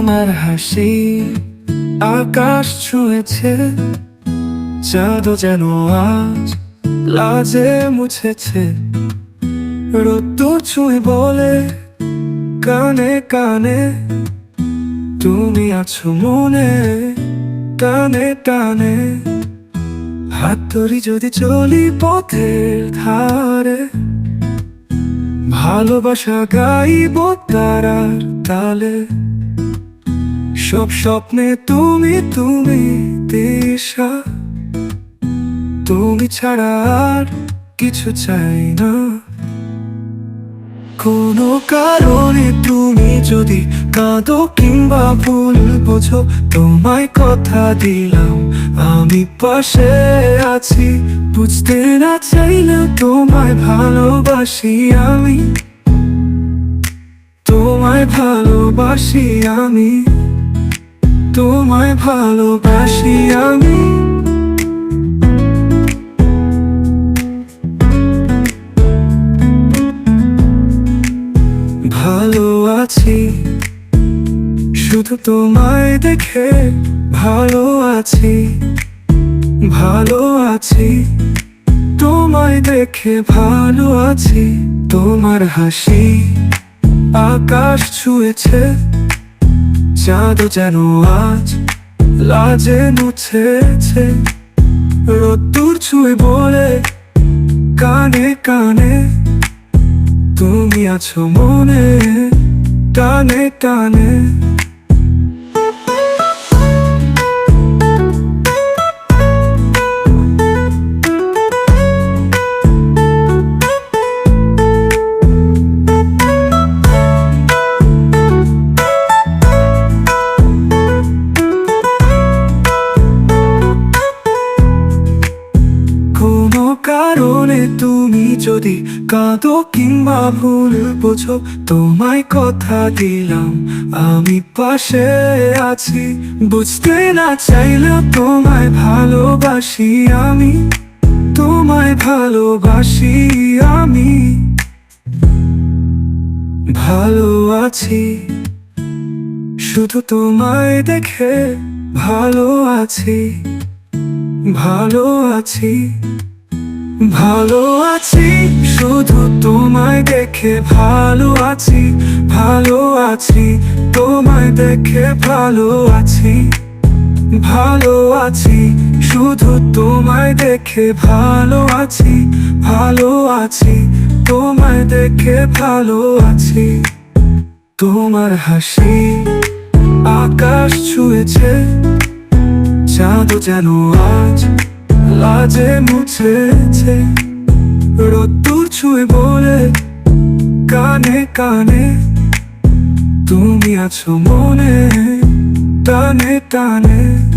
তোমার হাসি আকাশ ছুঁয়েছে চাঁদও যেন আজ লাজে মুছেছে। রোদ্দুর ছুঁয়ে বলে কানে কানে, তুমি আছো মনে টানে টানে। হাত ধরি যদি চলি পথের ধারে, ভালোবাসা গাইব তারার তালে। সব স্বপ্নে তুমি তুমি দিশা তুমি ছাড়া আর কিছু চাই না। কোনো কারণে তুমি যদি কাঁদো কিংবা ভুল বোঝো, তোমায় কথা দিলাম, আমি পাশে আছি। বুঝতে না চাইলে তোমায় ভালোবাসি আমি। তোমায় ভালোবাসি আমি। তোমায় ভালোবাসি আমি। ভালো আছি, শুধু তোমায় দেখে ভালো আছি। ভালো আছি, তোমায় দেখে ভালো আছি। তোমার হাসি আকাশ ছুঁয়েছে চাঁদও যেন আজ লাজে মুছেছে। রোদ্দুর ছুঁয়ে বলে কানে কানে, তুমি আছো মনে, টানে টানে। কারণে তুমি যদি কাঁদো কিংবা ভুল বোঝো, তোমায় কথা দিলাম, আমি পাশে আছি। বুঝতে না চাইলেও তোমায় ভালোবাসি আমি, তোমায় ভালোবাসি আমি। ভালো আছি, শুধু তোমায় দেখে ভালো আছি ভালো আছি। ভালো আছি, শুধু তোমায় দেখে ভালো আছি ভালো আছি, তোমায় দেখে ভালো আছি ভালো আছি, শুধু তোমায় দেখে ভালো আছি ভালো আছি, তোমায় দেখে ভালো আছি। তোমার হাসি আকাশ ছুঁয়েছে চাঁদ যেন আজ লাজে মুছেছে রোদ্দুর ছুঁয়ে বলে কানে কানে তুমি আছো মনে টানে টানে।